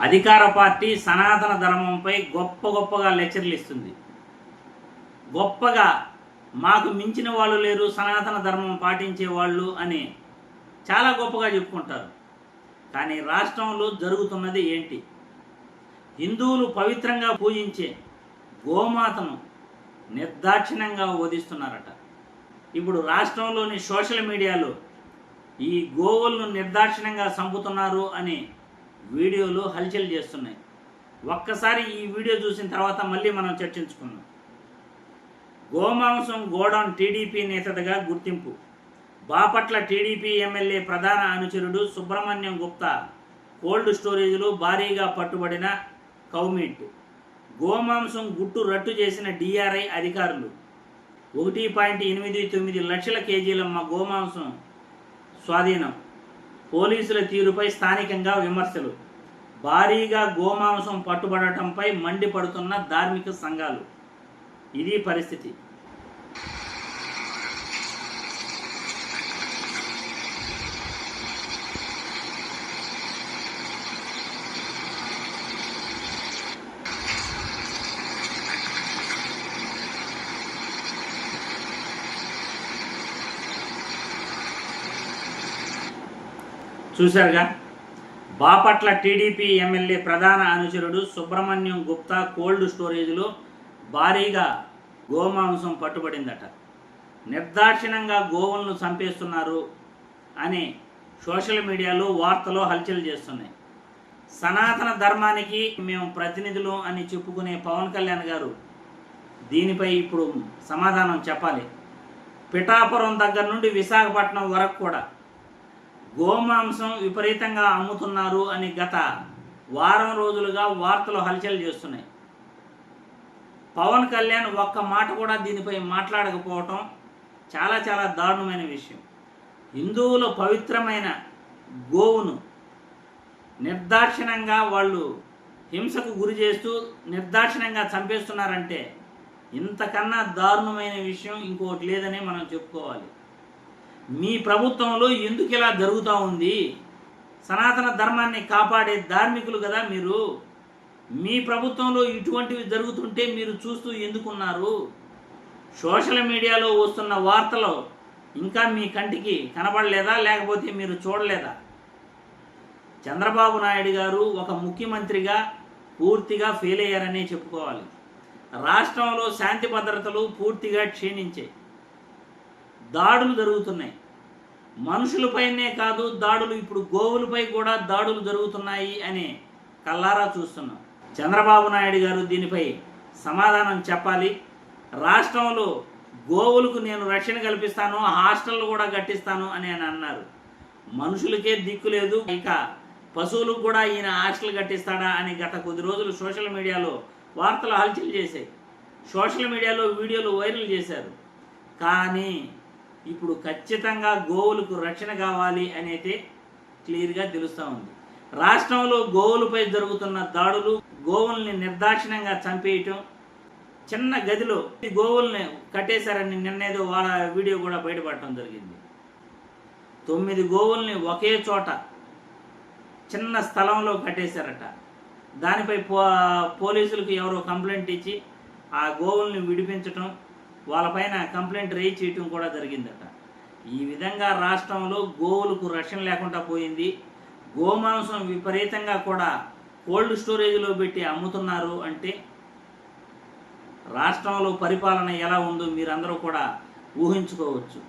అధికార పార్టీ సనాతన ధర్మంపై గొప్ప గొప్పగా లెక్చర్లు ఇస్తుంది. గొప్పగా మాకు మించిన వాళ్ళు లేరు సనాతన ధర్మం పాటించే వాళ్ళు అని చాలా గొప్పగా చెప్పుకుంటారు. కానీ రాష్ట్రంలో జరుగుతున్నది ఏంటి? హిందువులు పవిత్రంగా పూజించే గోమాతను నిర్దాక్షిణ్యంగా వధిస్తున్నారట. ఇప్పుడు రాష్ట్రంలోని సోషల్ మీడియాలో ఈ గోవులను నిర్దాక్షిణ్యంగా చంపుతున్నారు అని వీడియోలు హల్చల్ చేస్తున్నాయి. ఒక్కసారి ఈ వీడియో చూసిన తర్వాత మళ్ళీ మనం చర్చించుకుందాం. గోమాంసం గోడౌన్ టీడీపీ నేతగా గుర్తింపు. బాపట్ల టీడీపీ ఎమ్మెల్యే ప్రధాన అనుచరుడు సుబ్రహ్మణ్యం గుప్తా కోల్డ్ స్టోరేజ్లో భారీగా పట్టుబడిన కౌమీట్ గోమాంసం గుట్టు రట్టు చేసిన డిఆర్ఐ అధికారులు. ఒకటి పాయింట్ ఎనిమిది తొమ్మిది లక్షల కేజీల మా గోమాంసం స్వాధీనం. పోలీసుల తీరుపై స్థానికంగా విమర్శలు. భారీగా గోమాంసం పట్టుబడటంపై మండిపడుతున్న ధార్మిక సంఘాలు. ఇది పరిస్థితి. చూశారుగా? బాపట్ల టీడీపీ ఎమ్మెల్యే ప్రధాన అనుచరుడు సుబ్రహ్మణ్యం గుప్తా కోల్డ్ స్టోరేజ్లో భారీగా గోమాంసం పట్టుబడిందట. నిర్దాక్షిణంగా గోవులను చంపేస్తున్నారు అని సోషల్ మీడియాలో వార్తలో హల్చల్ చేస్తున్నాయి. సనాతన ధర్మానికి మేము ప్రతినిధులు అని చెప్పుకునే పవన్ కళ్యాణ్ గారు దీనిపై ఇప్పుడు సమాధానం చెప్పాలి. పిఠాపురం దగ్గర నుండి విశాఖపట్నం వరకు కూడా గోమాంసం విపరీతంగా అమ్ముతున్నారు అని గత వారం రోజులుగా వార్తలు హల్చల్ చేస్తున్నాయి. పవన్ కళ్యాణ్ ఒక్క మాట కూడా దీనిపై మాట్లాడకపోవటం చాలా చాలా దారుణమైన విషయం. హిందువుల పవిత్రమైన గోవును నిర్దాక్షిణంగా వాళ్ళు హింసకు గురి చేస్తూ నిర్దాక్షిణంగా చంపేస్తున్నారంటే ఇంతకన్నా దారుణమైన విషయం ఇంకోటి లేదని మనం చెప్పుకోవాలి. మీ ప్రభుత్వంలో ఎందుకు ఇలా జరుగుతూ ఉంది? సనాతన ధర్మాన్ని కాపాడే ధార్మికులు కదా మీరు. మీ ప్రభుత్వంలో ఇటువంటివి జరుగుతుంటే మీరు చూస్తూ ఎందుకున్నారు? సోషల్ మీడియాలో వస్తున్న వార్తలు ఇంకా మీ కంటికి కనబడలేదా? లేకపోతే మీరు చూడలేదా? చంద్రబాబు నాయుడు గారు ఒక ముఖ్యమంత్రిగా పూర్తిగా ఫెయిల్ అయ్యారనే చెప్పుకోవాలి. రాష్ట్రంలో శాంతి భద్రతలు పూర్తిగా క్షీణించాయి. దాడులు జరుగుతున్నాయి. మనుషులపైనే కాదు దాడులు ఇప్పుడు గోవులపై కూడా దాడులు జరుగుతున్నాయి అని కల్లారా చూస్తున్నాం. చంద్రబాబు నాయుడు గారు దీనిపై సమాధానం చెప్పాలి. రాష్ట్రంలో గోవులకు నేను రక్షణ కల్పిస్తాను హాస్టళ్ళు కూడా కట్టిస్తాను అని ఆయన అన్నారు. మనుషులకే దిక్కు లేదు ఇక పశువులకు కూడా ఈయన హాస్టల్ కట్టిస్తాడా అని గత కొద్ది రోజులు సోషల్ మీడియాలో వార్తలు హల్చల్ చేశాయి. సోషల్ మీడియాలో వీడియోలు వైరల్ చేశారు. కానీ ఇప్పుడు ఖచ్చితంగా గోవులకు రక్షణ కావాలి అనేది క్లియర్గా తెలుస్తూ ఉంది. రాష్ట్రంలో గోవులపై జరుగుతున్న దాడులు గోవుల్ని నిర్దాక్షిణ్యంగా చంపేయటం చిన్న గదిలో ఈ గోవుల్ని కట్టేశారని నిన్నేదో వాళ్ళ వీడియో కూడా బయటపడటం జరిగింది. తొమ్మిది గోవుల్ని ఒకే చోట చిన్న స్థలంలో కట్టేశారట. దానిపై పో పోలీసులకు ఎవరో కంప్లైంట్ ఇచ్చి ఆ గోవుల్ని విడిపించటం వాళ్ళపైన కంప్లైంట్ రేజ్ చేయటం కూడా జరిగిందట. ఈ విధంగా రాష్ట్రంలో గోవులకు రక్షణ లేకుండా పోయింది. గోమాంసం విపరీతంగా కూడా కోల్డ్ స్టోరేజ్లో పెట్టి అమ్ముతున్నారు అంటే రాష్ట్రంలో పరిపాలన ఎలా ఉందో మీరందరూ కూడా ఊహించుకోవచ్చు.